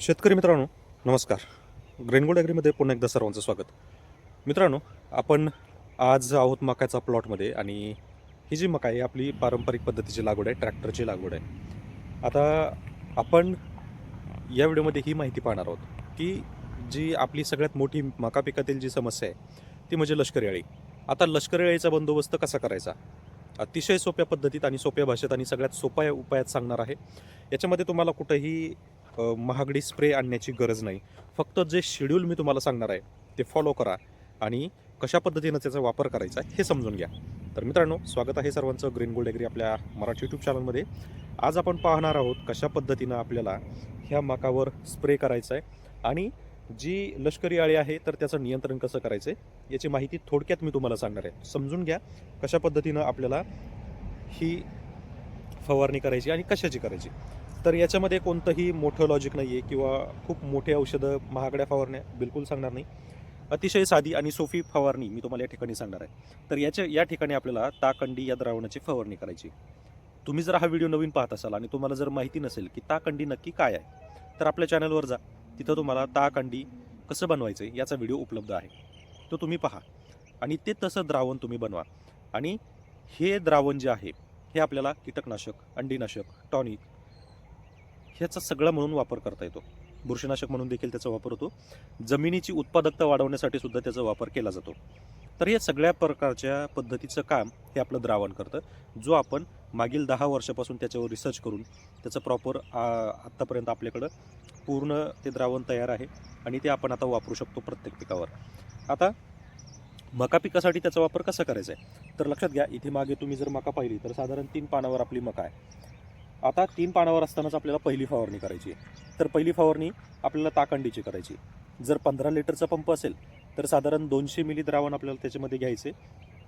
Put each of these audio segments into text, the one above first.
शेतकरी मित्रांनो नमस्कार. ग्रेनगोल्ड ॲग्रीमध्ये पुन्हा एकदा सर्वांचं स्वागत. मित्रांनो आपण आज आहोत मकाच्या प्लॉटमध्ये आणि ही जी मका आहे आपली पारंपरिक पद्धतीची लागवड आहे ट्रॅक्टरची लागवड आहे. आता आपण या व्हिडिओमध्ये ही माहिती पाहणार आहोत की जी आपली सगळ्यात मोठी मका पिकातील जी समस्या आहे ती म्हणजे लष्करी अळी. आता लष्करी अळीचा बंदोबस्त कसा करायचा? अतिशय सोप्या पद्धतीत आणि सोप्या भाषेत आणि सगळ्यात सोप्या उपायात सांगणार आहे. याच्यामध्ये तुम्हाला कुठंही महागडी स्प्रे आणण्याची गरज नाही. फक्त जे शेड्यूल मी तुम्हाला सांगणार आहे ते फॉलो करा आणि कशा पद्धतीनं त्याचा वापर करायचा आहे हे समजून घ्या. तर मित्रांनो स्वागत आहे सर्वांचं ग्रीन गोल्ड एग्री आपल्या मराठी यूट्यूब चॅनलमध्ये आज आपण पाहणार आहोत कशा पद्धतीनं आपल्याला ह्या मकावर स्प्रे करायचा आहे आणि जी लष्करी आळी आहे तर त्याचं नियंत्रण कसं करायचं आहे याची माहिती थोडक्यात मी तुम्हाला सांगणार आहे. समजून घ्या कशा पद्धतीनं आपल्याला ही फवारणी करायची आणि कशाची करायची. तर याच्यामध्ये कोणतंही मोठं लॉजिक नाही आहे किंवा खूप मोठे औषधं महागड्या फवारण्या बिलकुल सांगणार नाही. अतिशय साधी आणि सोफी फवारणी मी तुम्हाला या ठिकाणी सांगणार आहे. तर याच्या या ठिकाणी आपल्याला ताकंडी या द्रावणाची फवारणी करायची तुम्ही जर हा व्हिडिओ नवीन पाहत असाल आणि तुम्हाला जर माहिती नसेल की ताकंडी नक्की काय आहे तर आपल्या चॅनलवर जा. तिथं तुम्हाला ताकंडी कसं बनवायचं आहे याचा व्हिडिओ उपलब्ध आहे. तो तुम्ही पहा आणि ते तसं द्रावण तुम्ही बनवा. आणि हे द्रावण जे आहे हे आपल्याला कीटकनाशक अंडीनाशक टॉनिक ह्याचा सगळा म्हणून वापर करता येतो. बुरशीनाशक म्हणून देखील त्याचा वापर होतो. जमिनीची उत्पादकता वाढवण्यासाठी सुद्धा त्याचा वापर केला जातो. तर या सगळ्या प्रकारच्या पद्धतीचं काम हे आपलं द्रावण करतं. जो आपण मागील दहा वर्षापासून त्याच्यावर रिसर्च करून त्याचं प्रॉपर आत्तापर्यंत आपल्याकडं पूर्ण ते द्रावण तयार आहे आणि ते आपण आता वापरू शकतो प्रत्येक पिकावर. आता मका पिकासाठी त्याचा वापर कसा करायचा आहे? तर लक्षात घ्या इथे मागे तुम्ही जर मका पाहिली तर साधारण तीन पानावर आपली मका आहे. आता तीन पानावर असतानाच आपल्याला पहिली फवारणी करायची आहे. तर पहिली फवारणी आपल्याला ताकंडीची करायची जर पंधरा लिटरचा पंप असेल तर साधारण दोनशे मिली द्रावण आपल्याला त्याच्यामध्ये घ्यायचे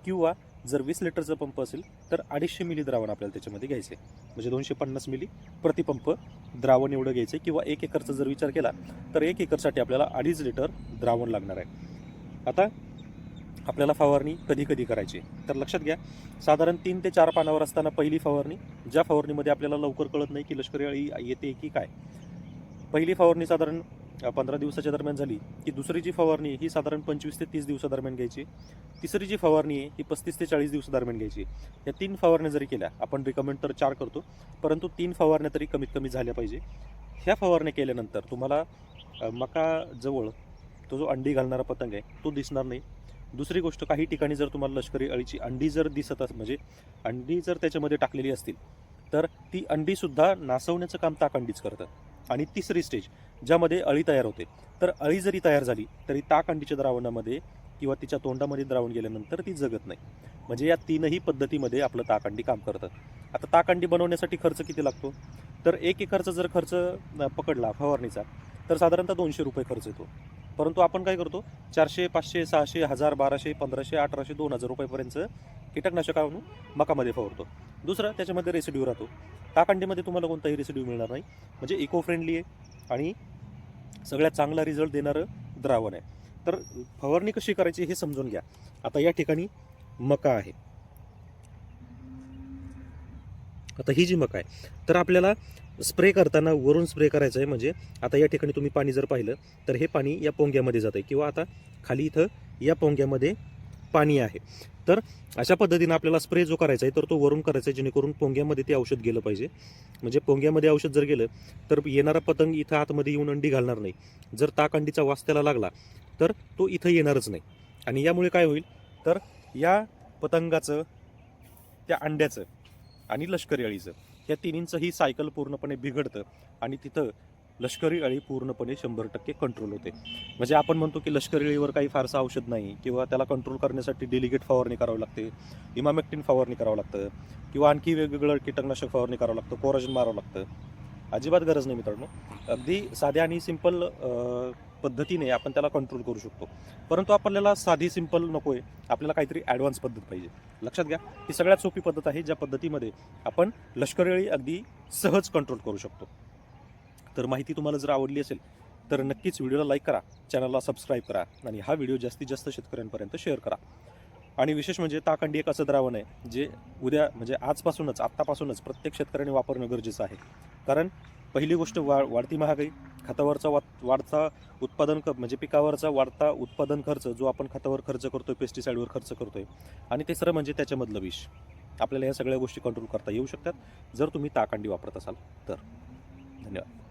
किंवा जर वीस लिटरचा पंप असेल तर अडीचशे मिली द्रावण आपल्याला त्याच्यामध्ये घ्यायचे म्हणजे दोनशे पन्नास मिली प्रतिपंप द्रावण एवढं घ्यायचं किंवा एक एकरचा जर विचार केला तर एक एकरसाठी आपल्याला अडीच लिटर द्रावण लागणार आहे. आता आपल्याला फवारणी कधी कधी करायची तर लक्षात घ्या साधारण तीन ते चार पानावर असताना पहिली फवारणी ज्या फवारणीमध्ये आपल्याला लवकर कळत नाही की लष्करी अळी येते की काय पहिली फवारणी साधारण पंधरा दिवसाच्या दरम्यान झाली की दुसरी जी फवारणी ही साधारण पंचवीस ते तीस दिवसादरम्यान घ्यायची तिसरी जी फवारणी आहे ही पस्तीस ते चाळीस दिवसादरम्यान घ्यायची. या तीन फवारण्या जरी केल्या आपण रिकमेंड तर चार करतो परंतु तीन फवारण्या तरी कमीत कमी झाल्या पाहिजे. ह्या फवारण्या केल्यानंतर तुम्हाला मका जवळ तो जो अंडी घालणारा पतंग आहे तो दिसणार नाही. दुसरी गोष्ट काही ठिकाणी जर तुम्हाला लष्करी अळीची अंडी जर दिसत अस म्हणजे अंडी जर त्याच्यामध्ये टाकलेली असतील तर ती अंडीसुद्धा नासवण्याचं काम ताक अंडीच करतं आणि तिसरी स्टेज ज्यामध्ये अळी तयार होते. तर अळी जरी तयार झाली तरी ताक अंडीच्या द्रावणामध्ये किंवा तिच्या तोंडामध्ये द्रावण गेल्यानंतर ती जगत नाही. म्हणजे या तीनही पद्धतीमध्ये आपलं ताकअंडी काम करतं. आता ताक अंडी बनवण्यासाठी खर्च किती लागतो? तर एक एकरचा जर खर्च पकडला फवारणीचा तर साधारणतः दोनशे रुपये खर्च येतो. परंतु आपण काय करतो? चारशे पाचशे सहाशे हजार बाराशे पंधराशे अठराशे दोन हजार रुपयेपर्यंत कीटकनाशक आणून मकामध्ये फवारतो. दुसरं त्याच्यामध्ये रेसिड्यू राहतो. ताकांडीमध्ये तुम्हाला कोणताही रेसिड्यू मिळणार नाही. म्हणजे इको फ्रेंडली आहे आणि सगळ्यात चांगला रिझल्ट देणारं द्रावण आहे. तर फवारणी कशी करायची हे समजून घ्या. आता या ठिकाणी मका आहे. आता ही जी मका आहे तर आपल्याला स्प्रे करताना वरून स्प्रे करायचं आहे म्हणजे आता या ठिकाणी तुम्ही पाणी जर पाहिलं तर हे पाणी या पोंग्यामध्ये जातं किंवा आता खाली इथं या पोंग्यामध्ये पाणी आहे. तर अशा पद्धतीनं आपल्याला स्प्रे जो करायचा आहे तर तो वरून करायचा आहे जेणेकरून पोंग्यामध्ये ते औषध गेलं पाहिजे. म्हणजे पोंग्यामध्ये औषध जर गेलं तर येणारा पतंग इथं आतमध्ये येऊन अंडी घालणार नाही. जर ताक अंडीचा वास त्याला लागला तर तो इथं येणारच नाही. आणि यामुळे काय होईल तर या पतंगाचं त्या अंड्याचं आणि लष्करी अळीचं. या तिन्हींचं ही सायकल पूर्णपणे बिघडतं आणि तिथं लष्करी अळी पूर्णपणे शंभर टक्के कंट्रोल होते. म्हणजे आपण म्हणतो की लष्करी अळीवर काही फारसं औषध नाही किंवा त्याला कंट्रोल करण्यासाठी डेलिगेट फवारणी करावी लागते इमामेक्टिन फवारणी करावं लागतं किंवा आणखी वेगवेगळं कीटकनाशक फवारणी करावं लागतं कोराजन मारावं लागतं. अजिबात गरज नाही मित्रांनो. अगदी साध्या आणि सिंपल पद्धतीने आपण त्याला कंट्रोल करू शकतो. परंतु आपल्याला साधी सिंपल नको आहे आपल्याला काहीतरी ॲडव्हान्स पद्धत पाहिजे. लक्षात घ्या ही सगळ्यात सोपी पद्धत आहे ज्या पद्धतीमध्ये आपण लष्करवेळी अगदी सहज कंट्रोल करू शकतो. तर माहिती तुम्हाला जर आवडली असेल तर नक्कीच व्हिडिओला लाईक करा चॅनलला सबस्क्राईब करा आणि हा व्हिडिओ जास्तीत जास्त शेतकऱ्यांपर्यंत शेअर करा. आणि विशेष म्हणजे ताकंडी एक असं द्रावण आहे जे उद्या म्हणजे आजपासूनच आत्तापासूनच प्रत्येक शेतकऱ्याने वापरणं गरजेचं आहे. कारण पहिली गोष्ट वा वाढती महागाई खतावरचा वा वाढता उत्पादन क म्हणजे पिकावरचा वाढता उत्पादन खर्च जो आपण खतावर खर्च करतोय पेस्टिसाईडवर खर्च करतोय आणि तिसरं म्हणजे त्याच्यामधलं विष. आपल्याला ह्या सगळ्या गोष्टी कंट्रोल करता येऊ शकतात. जर तुम्ही ताकांडी वापरत असाल तर. धन्यवाद.